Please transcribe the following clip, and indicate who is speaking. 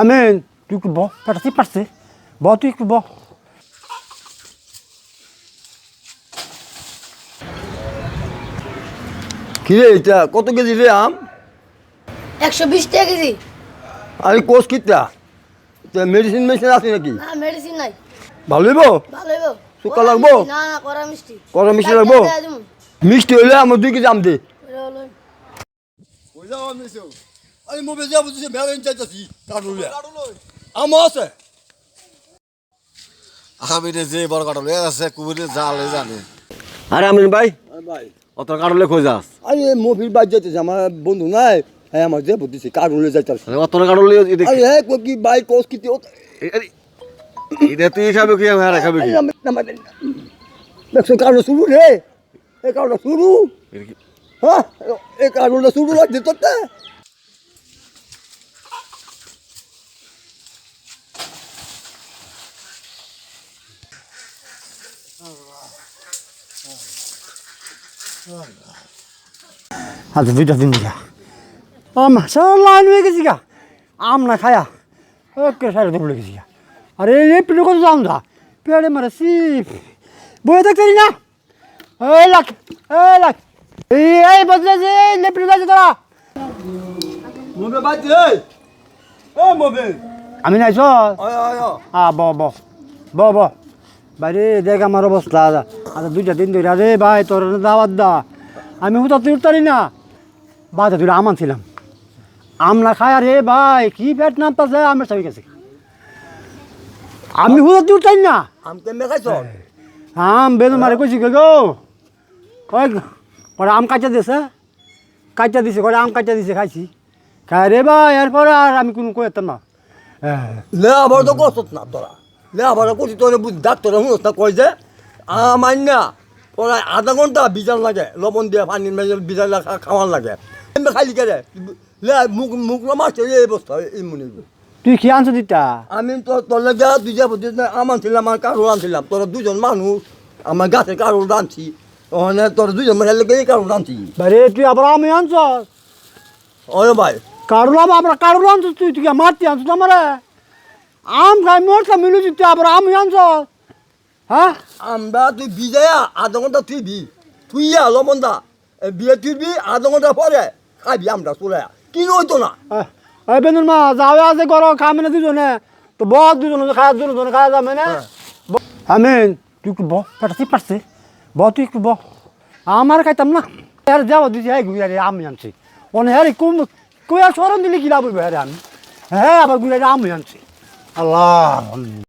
Speaker 1: আমিন তুই একটু বহ পেটা ঠিক পারছে ব তুই একটু বহ
Speaker 2: কিরে এটা? কত কেজি রে আম?
Speaker 3: একশো বিশ টাকা কেজি।
Speaker 2: আরে কোষ কিতা মেডিসিন মেডিসিন আছে নাকি?
Speaker 3: না মেডিসিন নাই।
Speaker 2: ভালো হইব?
Speaker 3: ভালো হইব।
Speaker 2: শুকা লাগবো?
Speaker 3: না না কড়া মিষ্টি।
Speaker 2: কড়া মিষ্টি লাগবো? মিষ্টি হইলে আমার দুই কেজি আম দে।
Speaker 3: এটা হলো
Speaker 2: আরে মোবে যা বুঝছে মেলা চাইতাছি কাটুলে আম আছে?
Speaker 4: আমি যে বড় কাটল আছে কুমিরে জালে জানে
Speaker 2: আরে আমিন ভাই
Speaker 4: ভাই। অত কাটলে কই যাস?
Speaker 2: আরে মফির বাদ যাইতেছে আমার বন্ধু নাই। হ্যাঁ আমার যে বুঝতেছি কাটুলে যাইতাছি।
Speaker 4: অত কাটলে
Speaker 2: আরে হ্যাঁ কো কি ভাই কোষ কিতি
Speaker 4: এটা তুই খাবে কি আমি আর খাবে কি?
Speaker 2: দেখছ কারণ শুরু রে। এ কারণ শুরু। হ্যাঁ এ কারণটা শুরু লাগছে তোরটা।
Speaker 1: আচ্ছা দুইটা দিন গা আম সারা লাইন হয়ে গেছি গা। আম না খায়া ওকে সাড়ে দৌড়ে গেছি গা। আরে এই পেটে কত দাম যা পেটে মারে সিপ বয়ে থাকতে না। এই লাখ এই লাখ। এই এই বদলে যে লেপটে যাচ্ছে তোরা।
Speaker 2: মোবে বাদ দে। মোবে
Speaker 1: আমি নাইছ আ ব ব। ব ব। বাইরে দেখ আমার অবস্থা। আচ্ছা দুইটা দিন ধরে আরে ভাই তোর দাওয়াত দা। আমি হুতাতে উঠতারি না। বাদে দুটো আম আনছিলাম। আম না খায় আরে ভাই কি পেট নামতাছে আমের সবাই গেছে। আমি হুতাতে উঠতারি না।
Speaker 2: আম কেমনে খাইছ?
Speaker 1: আম বেদন মারে কইছি গে গো। কয় কটা আম কাঁচা দিছে। কাঁচা দিছে কটা আম কাঁচা দিছে খাইছি। খাই রে ভাই এরপরে আর আমি কোনো কইতাম না। হ্যাঁ
Speaker 2: লে আবার তো কষ্ট না তোরা। লে আবার করছি তোর বুঝ ডাক্তার না কই যে? আমার না প্রায় আধা ঘণ্টা বিজাল লাগে লবণ দিয়ে পানি মেজে বিজাল খাওয়ার লাগে। এমনি খাইলি কে লে মুখ মুখ মারছে এই অবস্থা এই মনে।
Speaker 1: তুই কি আনছ দিতা?
Speaker 2: আমি তো তোর লেগে দুই যে আম আনছিলাম আমার কারও আনছিলাম। তোরা দুজন মানুষ আমার গাছে কারও আনছি ওখানে তোর দুজন মানে লেগে এই কারও আনছি
Speaker 1: বারে তুই আবার আমি আনছ
Speaker 2: ওরে ভাই।
Speaker 1: কারুলাম আবার কারুল আনছ তুই? তুই কি মারতে আনছ আমারে? আম খাই মরতা মিলুছি তুই আবার আমি আনছ। হ্যাঁ?
Speaker 2: আমরা তুই বিজয়া আধা ঘণ্টা তুইবি তুইয়া লবণদা বিয়ে তুইবি আধা ঘণ্টা পরে খাবি আমরা চলে কি হইতো না?
Speaker 1: এই বেন্দুর মা যাও আছে করো খাবে না দুজনে। তো বহ দুজনে খায় দুজনে খাওয়া যাবে না? আমি তুই একটু বহ পেটা ঠিক পারছে বহ তুই একটু বহ আমার খাইতাম না। হ্যাঁ যাব দিছি হ্যাঁ ঘুরে আমি আনছি। অনে হ্যাঁ কুম কুয়া সরণ দিলে কি লাভ হইবে? হ্যাঁ আমি হ্যাঁ আবার ঘুরে আমি আনছি। আল্লাহ